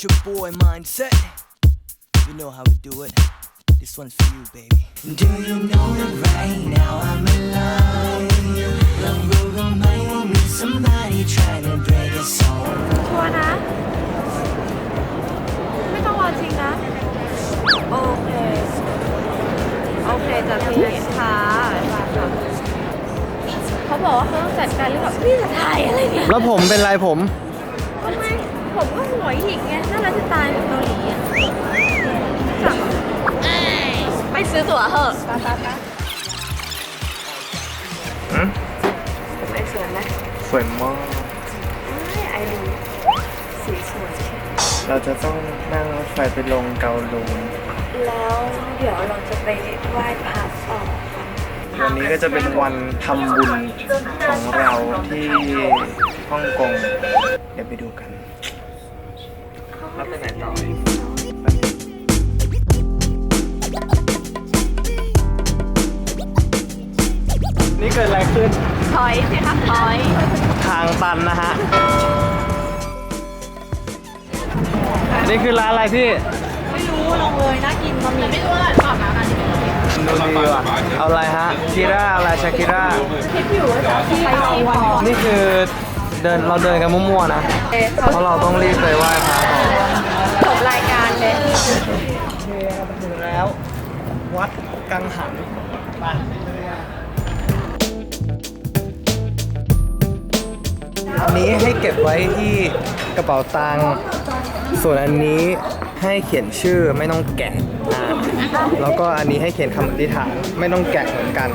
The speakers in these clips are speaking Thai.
It's your boy mindset. You know how we do it. This one's for you, baby. Do you know that right now I'm alive? Long road remind me somebody trying to break us all. ชัวร์นะ ไม่ต้องรอจริงนะ โอเค โอเคจ้ะพี่ค่ะเขาบอกว่าเขาต้องจัดการเรื่องแบบพี่จะถ่ายอะไรเนี่ยแล้วผมเป็นไรผมทำไม ผมก็หัวหิกไงน่ารักจะตายแบบเกาหลีอะจับไปซื้อตั๋วเหอะไปไปไปหืมไปสวนไหมสวยมากไม่ไอดูสีสวยเราจะต้องนั่งรถไฟไปลงเกาลูนแล้วเดี๋ยวเราจะไปไหว้พระต่อกันวันนี้ก็จะเป็นวันทำบุญของเราที่ฮ่องกง เดี๋ยวไปดูกัน แล้วไปไหนต่อนี่เกิดอะไรขึ้น ถอยสิคะถอย ทางตันนะฮะ นี่คือร้านอะไรพี่ ไม่รู้ลองเลยน่ากินบะหมี่ไม่รู้อะไรตอบมากันดูดีว่ะเอาอะไรฮะคิร่าอะไรชาคิร่าคิดอยู่ว่าจะไปซีฟองนี่คือเดินเราเดินกันมั่วๆนะ เพราะเราต้องรีบไปไหว้พระก่อนจบ รายการเลยถึงแล้ว วัดกังหันไปอันนี้ให้เก็บไว้ที่กระเป๋าตังค์ส่วนอันนี้ให้เขียนชื่อไม่ต้องแกะอ่าแล้วก็อันนี้ให้เขียนคำอธิษฐานไม่ต้องแกะเหมือนกัน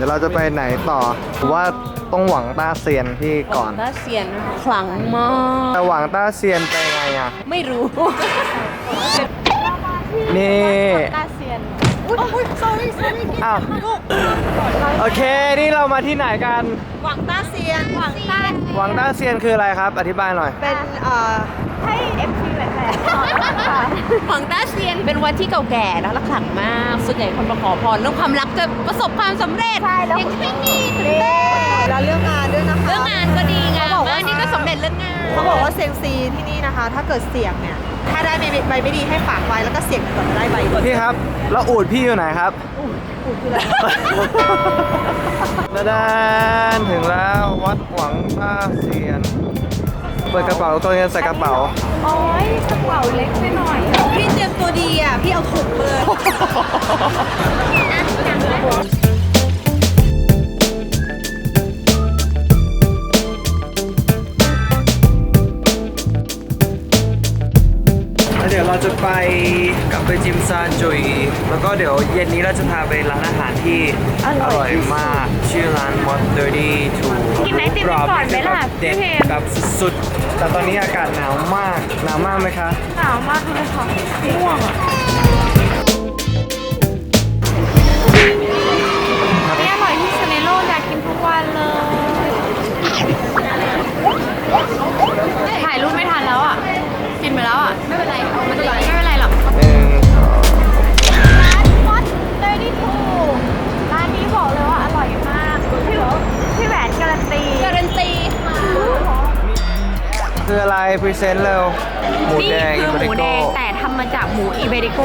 ดี๋ยวเราจะไปไหนต่อหรือว่าต้องหวังต้าเซียนพี่ก่อนถ้าเสียนขลังมากแต่หวังต้าเซียนไปไงอะไม่รู้ นี่ตาเสียนอุ้ย sorry sorry อ้าวโอเค นี่เรามาที่ไหนกัน หวังต้าเซียน หวังต้าหวังต้าเซียนคืออะไรครับ อธิบายหน่อย เป็นเอ่อให้เอฟซีแหละ หวังต้าเซียนเป็นวัดที่เก่าแก่แล้วและขลังมากส่วนใหญ่คนมาขอพรเรื่องความรักจะประสบความสำเร็จใช่แล้ว อย่างที่นี่ตื่นเต้นแล้วเรื่องงานด้วยนะคะ เรื่องงานก็ดีงามเขาบอกมาว่ากนี่ก็สำเร็จเรื่องงานเขาบอกว่าเซียงซีที่นี่นะคะ ถ้าเกิดเสี่ยงเนี่ย ถ้าได้ใบใบไม่ดีให้ฝากไว้แล้วก็เสี่ยงก่อนจะได้ใบดีพี่ครับ แล้วอูดพี่อยู่ไหนครับดาดานถึงแล้ววัดหวังต้าเซียน เปิดกระเป๋าตัวเงินใส่กระเป๋า โอ้ยกระเป๋าเล็กไปหน่อย พี่เตรียมตัวดีอะ พี่เอาถุงเลย คืออะไร พรีเซนต์เร็ว หมูนี่แดงคือหมู Iberico แดงแต่ทำมาจากหมูอิเบริโก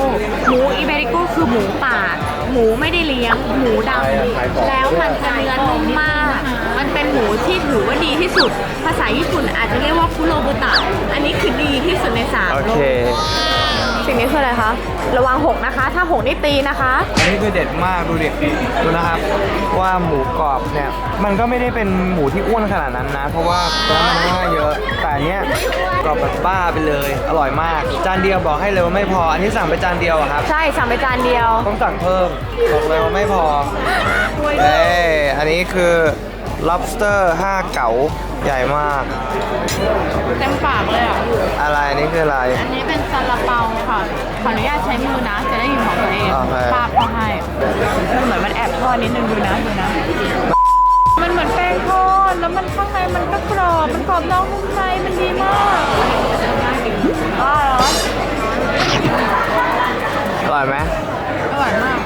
หมูอิเบริโกคือหมูป่า หมูไม่ได้เลี้ยง หมูดขายของำแล้วมันจะเนื้อนุ่มมาก มันเป็นหมูที่ถือว่าดีที่สุด ภาษาญี่ปุ่นอาจจะเรียกว่าคุโรบุตะ อันนี้คือดีที่สุดในสามโอโลเค ก สิ่งนี้คืออะไรคะ ระวังหกนะคะ ถ้าหกนี่ตีนะคะ อันนี้คือเด็ดมากดูดิดูนะครับ ว่าหมูกรอบเนี่ย มันก็ไม่ได้เป็นหมูที่อ้วนขนาดนั้นนะ เพราะว่าน้ำมันค่อนข้างเยอะ แต่อันเนี้ยกรอบแบบบ้าไปเลย อร่อยมาก จานเดียวบอกให้เลยว่าไม่พอ อันนี้สั่งไปจานเดียวอะครับ ใช่สั่งไปจานเดียว ต้องสั่งเพิ่มบอกเลยว่าไม่พอเอ้ยอันนี้คือ lobster 5 เก๋าใหญ่มาก เต็มปากเลยอะ อะไรอันนี้คืออะไร อันนี้เป็นซาลาเปาค่ะ ขออนุญาตใช้มือนะ จะได้อยู่ของตัวเองโอเค ปาบเขาให้มันเหมือนมันแอบทอดนิดนึงดูนะดูนะ มันเหมือนแป้งทอด แล้วมันข้างในมันก็กรอบ มันกรอบนอกนุ่มใน มันดีมากอ๋อเหรออร่อยไหม อร่อยมาก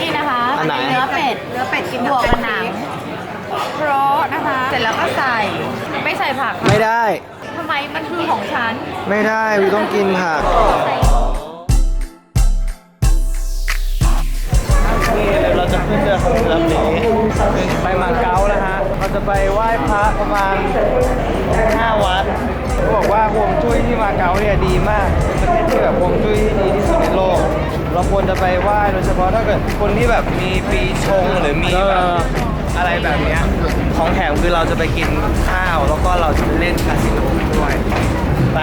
นี่นะคะอันไหนเนื้อเป็ด เนื้อเป็ดกินบวกกับหนัง เพราะนะคะ เสร็จแล้วก็ใส่ไม่ใส่ผักไม่ได้ ทำไมมันคือของฉัน ไม่ได้วิวต้องกินผักนี่เราจะขึ้นเรือลำนี้ไปมาเก๊าแล้วฮะ เราจะไปไหว้พระประมาณ 5 วัดเขาบอกว่าฮวงจุ้ยที่มาเก๊าเนี่ยดีมาก เป็นประเทศที่แบบฮวงจุ้ยที่ดีที่สุดในโลก เราควรจะไปไหว้โดยเฉพาะถ้าเกิดคนที่แบบมีปีชงหรือมีแบบ อะไรแบบเนี้ยของแถมคือเราจะไปกินข้าว แล้วก็เราจะไปเล่นคาสิโนด้วยไป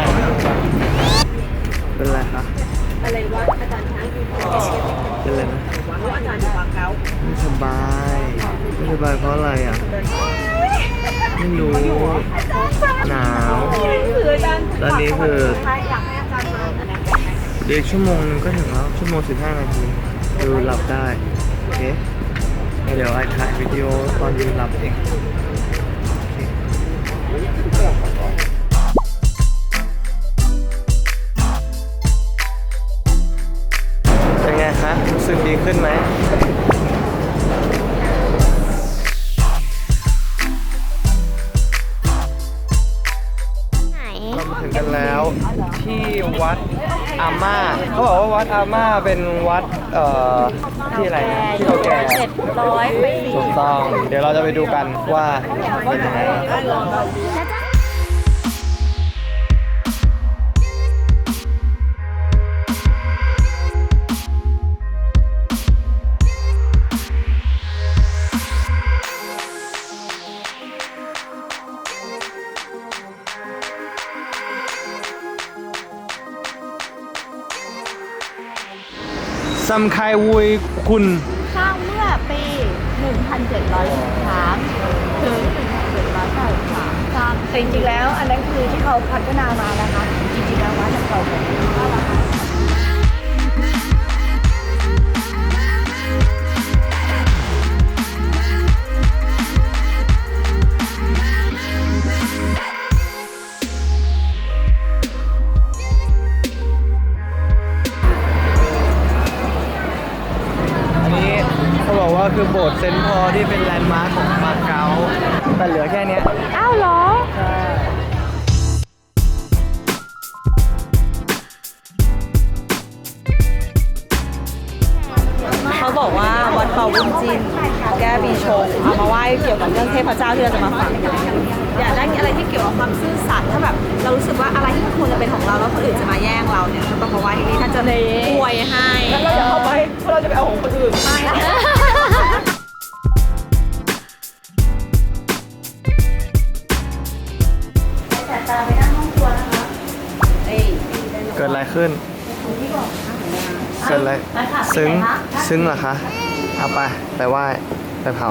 เป็นไรคะอะไรวะอาจารย์ช้างคือเป็นไรนะอาจารย์วางเก้าไม่สบายไม่สบายเพราะอะไรอะไม่รู้หนาวตอนนี้คือเดี๋ยวอีกชั่วโมงนึงก็ถึงแล้วชั่วโมง15นาทีดูหลับได้โอเค เดี๋ยวไอถ่ายวิดีโอตอนยืนหลับเอง อกว่าวัดอาม่าเป็นวัดเอ่อที่อะไรนะที่เราแก่เจ็ดร้อยปีถูกต้อง เดี๋ยวเราจะไปดูกันว่าเป็นยังไง ซัมไควุยคุณสร้างเมื่อปี 1713 ถึง 1783จริงๆแล้วอันนั้นคือที่เขาพัฒนามานะคะ จริงๆแล้ววัดเก่าแก่มาก ที่เป็นแลนด์มาร์คของมาเก๊าแต่เหลือแค่เนี้ย อ้าวเหรอ เขาบอกว่าวัดเปาวุ้นจิน แก้ปีชงเอามาไหว้เกี่ยวกับเรื่องเทพเจ้าที่เราจะมาฟังอยากได้อะไรที่เกี่ยวกับความซื่อสัตย์ถ้าแบบเรารู้สึกว่าอะไรที่มันควรจะเป็นของเราแล้วคนอื่นจะมาแย่งเราเนี่ยก็ต้องมาไหว้ที่นี่ท่านจะอวยให้ แล้วเราจะเอาไปเพราะเราจะไปเอาของคนอื่นไม่ ขึ้นเกิดอะไรซึ้งซึ้งเหรอคะ เอาไป ไปไหว้ ไปเผา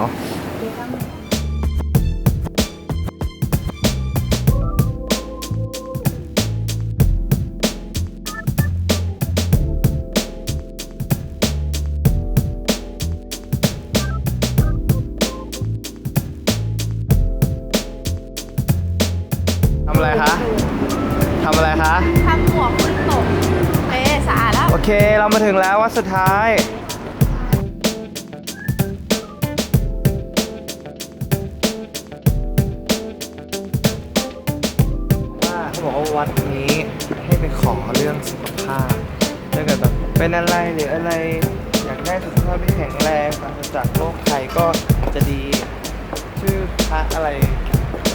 เคเรามาถึงแล้ววัดสุดท้าย ว่าเขาบอกว่าวัดนี้ให้ไปขอเรื่องสุขภาพถ้าเกิดแบบเป็นอะไรหรืออะไรอยากได้สุขภาพที่แข็งแรงปราศจากโรคภัยก็จะดี ชื่อพระอะไร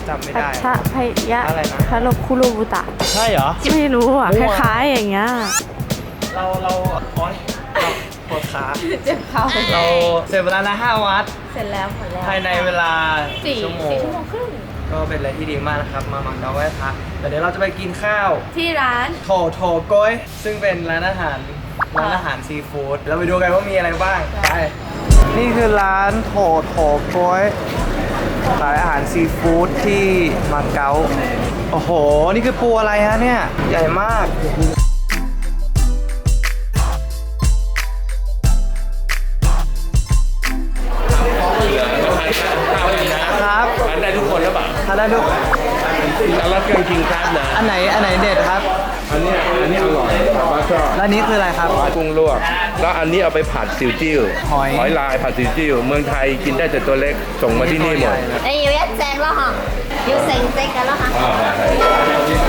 จำไม่ได้พระพยะอะไรนะพระโลคุโรบุตะ ใช่เหรอ ไม่รู้อะ มั่คว ล้ายๆอย่างเงี้ย เราเราโอ๊ยเราปวดขาเจ็บเขาเราเสร็จเวลานะห้าวัดเสร็จแล้วหมดแล้วภายในเวลาสี่ชั่วโมสี่งชั่วโมงครึ่งก็เป็นอะไรที่ดีมากนะครับ มาหมักดาวไหว้พระแต่เดี๋ยวเราจะไปกินข้าวที่ร้านโถโถโก้ยซึ่งเป็นร้านอาหารร้านอาหารซีฟู้ดเราไปดูกันว่ามีอะไรบ้างไปนี่คือร้านโถโถโก้ยขายอาหารซีฟู้ดที่มาเก๊าโอ้โห นี่คือปูอะไรฮะเนี่ย ใหญ่มากานได้ทุกคนหรือเปล่า ทานได้ทุก แล้วก็เครื่องคิงครับนะ อันไหน อันไหนเด็ดครับ อันเนี้ยอันนี้อร่อยป้าชอบ แล้วอันนี้คืออะไรครับ ปลากุ้งลวก แล้วอันนี้เอาไปผัดซิวจิ้ว หอย ลายผัดซิวจิ้ว เมืองไทยกินได้แต่ตัวเล็ก ส่งมาที่นี่หมด 哎，有一只咯嗬，要成只嘅咯嗬。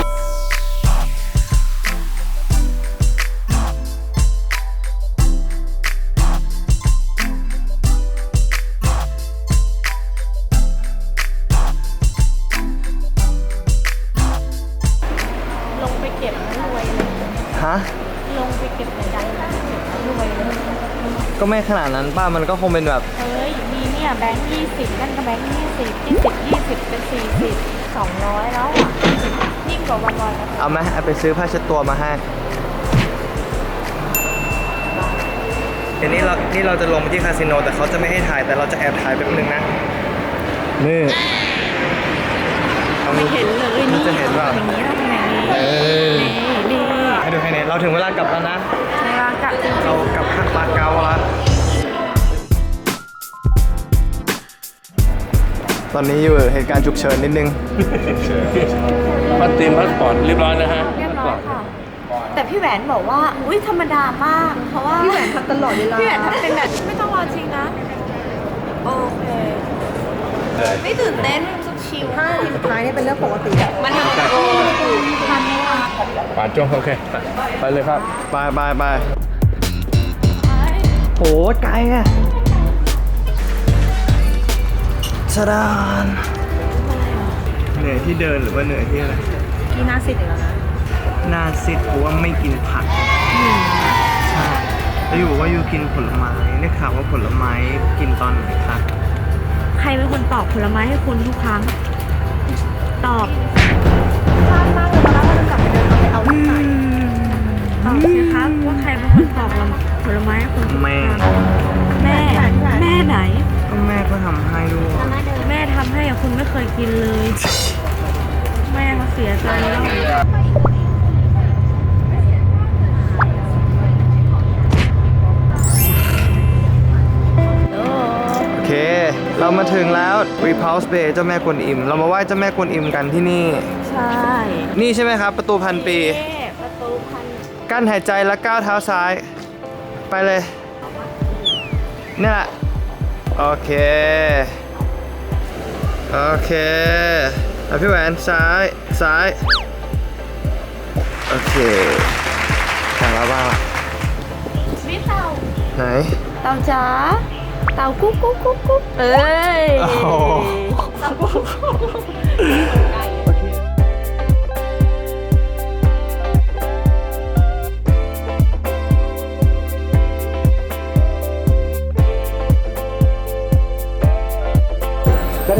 ลงไปเก็บในใจแล้วรวยเลยก็ไม่ขนาดนั้นป้ามันก็คงเป็นแบบ เอ้ยมีเนี่ยแบงค์ยี่สิบนั่นก็แบงค์ยี่สิบยี่สิบยี่สิบเป็นสี่สิบสองร้อยแล้วอะยิ่งกว่าวันลอยกระทงเอาไหมเอาไปซื้อผ้าเช็ดตัวมาให้เดี๋ยวนี้เรา นี่เราจะลงไปที่คาสิโน แต่เขาจะไม่ให้ถ่าย แต่เราจะแอบถ่ายแป๊บนึงนะ นี่ไม่เห็นเลยนี่จะเห็นเปล่าอย่างนี้แล้วทำอย่างนี้เออนี่นี่ให้ดูให้ เน็ตเราถึงเวลากลับแล้วนะ เวลากลับจริงเรากลับมาเก๊าแล้วตอนนี้อยู่เหตุการณ์ฉุกเฉินนิดนึง พัดเตรียมพาสปอร์ตเรียบร้อยนะฮะเรียบร้อยค่ะ แต่พี่แหวนบอกว่า อุ้ยธรรมดามาก เพราะว่า พี่แหวนทำตลอดเวลาพี่แหวนทำเป็นแบบไม่ต้องรอจริงนะ โอเค ไม่ตื่นเต้นมันสุดชิลห้าทีสุดท้ายนี่เป็นเรื่องปกติอะมันทำมันโกง ป่านจงโอเค ไปเลยครับ ไปไปไปโหไกลอะชะดานเหนื่อยที่เดินหรือว่าเหนื่อยที่อะไรที่หน้าสิทธิ์อีกแล้วนะหนาซิดเพราะว่าไม่กินผักใช่แล้วอยู่บอกว่าอยู่กินผลไม้ได้ข่าวว่าผลไม้กินตอนไหนคะใครเป็นคนตอบผลไม้ให้คุณทุกครั้ง ตอบ ตอบสิครับว่าใครเป็นคนตอบผลไม้ให้คุณทุกคแม่รั้งแม่ แม่ไหน ก็แม่ก็ทำให้ด้วยแม่ทำให้อะคุณไม่เคยกินเลย แม่เขาเสียใจแล้วโอเค เรามาถึงแล้ว Repulse Bay เจ้าแม่กวนอิม เรามาไหว้เจ้าแม่กวนอิมกันที่นี่ ใช่ นี่ใช่ไหมครับ ประตูพันปี เอ๊ะประตูพัน กั้นหายใจแล้วก้าวเท้าซ้าย ไปเลยเนี่ยแหละโอเค โอเคเอาพี่แหวนซ้าย ซ้าย โอเคแข่งแล้วบ้างล่ะวิเต่าไหน เต่าจ๋า เต่ากุ๊กกุ๊กกุ๊กกุ๊กเอ้ยโอ้โห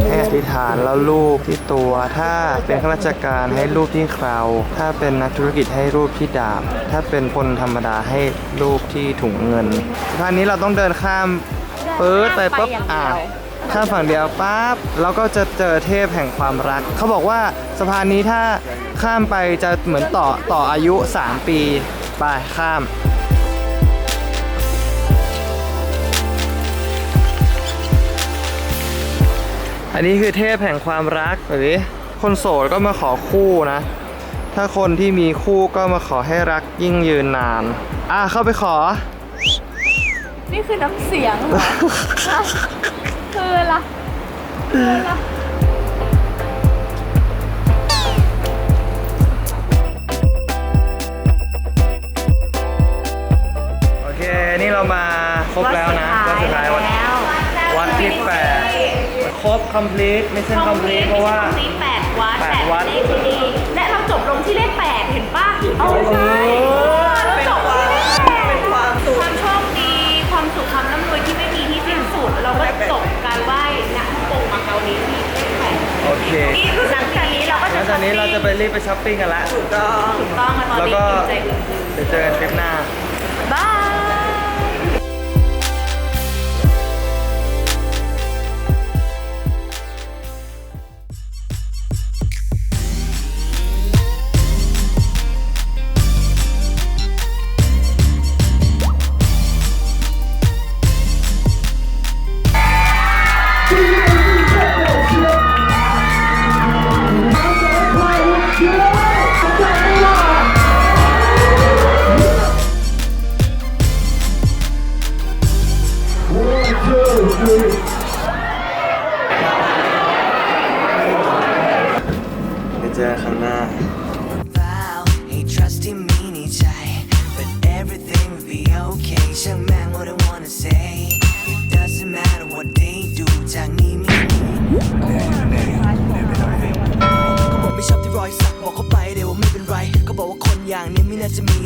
ให้อธิษฐานแล้วรูปที่ตัว ถ้าเป็นข้าราชการให้รูปที่เครา ถ้าเป็นนักธุรกิจให้รูปที่ดาบ ถ้าเป็นคนธรรมดาให้รูปที่ถุงเงินสะพานนี้เราต้องเดินข้ามปื๊ดไปปุ๊บอะข้ามฝั่งเดียวปั๊บแล้วก็จะเจอเทพแห่งความรัก เขาบอกว่าสะพานนี้ถ้าข้ามไปจะเหมือนต่อต่ออายุ 3 ปี ไปข้าม อันนี้คือเทพแห่งความรักหรือคนโสดก็มาขอคู่นะ ถ้าคนที่มีคู่ก็มาขอให้รักยิ่งยืนนาน อะเข้าไปขอ นี่คือน้ำเสียงเหรอ คือละคือละโอเค นี่เรามาครบแล้วนะ บ complete ไม่ใช่ complete เพราะว่านี้แปดวัดแปดวัด เลขที่ดีและเราจบลงที่เลขแปดเห็นป่ะเอาใช่เราจบที่เลขแปดเป็นความสุข ความโชคดี ความสุขความร่ำรวยที่ไม่มีที่สิ้นสุด เราก็จบการไหว้ณฮ่องกงมาเกาหลีที่เลขแปดโอเคนี่หลังจากนี้เราก็แล้จะวตอนนี้เราจะไปรีบไปช้อปปิ้งกันละ ถูกต้องมาตอนแล้วนี้ก็อิ่มใจอื่น เดี๋ยวเจอกันทริปหน้า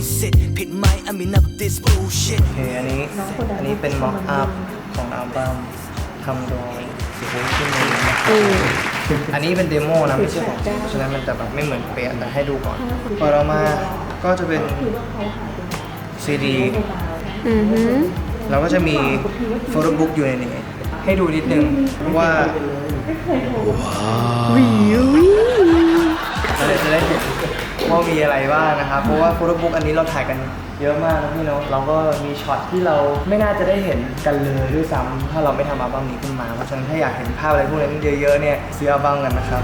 ไม่น่าจะมีสิทธิ์ผิดไหม I mean up this bullshit โอเคอันนี้อันนี้เป็นม็อกอัพของอัลบั้มทำโดยสิบวิที่นี้นะครับอันนี้เป็นเดโมนะไม่ใช่ของจริงเพราะฉะนั้นมันจะแบบไม่เหมือนเป๊ะแต่ให้ดูก่อนพอเรามาก็จะเป็นซีดีอือหือเราก็จะมีโฟโต้บุ๊กอยู่ในนี้ให้ดูนิดนึงว่าเราจะได้เห็น ว่ามีอะไรบ้างนะครับ เพราะว่าโฟโต้บุ๊กอันนี้เราถ่ายกันเยอะมากนะพี่เนาะเราก็มีช็อตที่เราไม่น่าจะได้เห็นกันเลยด้วยซ้ำถ้าเราไม่ทำอัลบั้มนี้ขึ้นมา เพราะฉะนั้นถ้าอยากเห็นภาพอะไรพวกนี้เยอะๆเนี่ยซื้ออัลบั้มกันนะครับ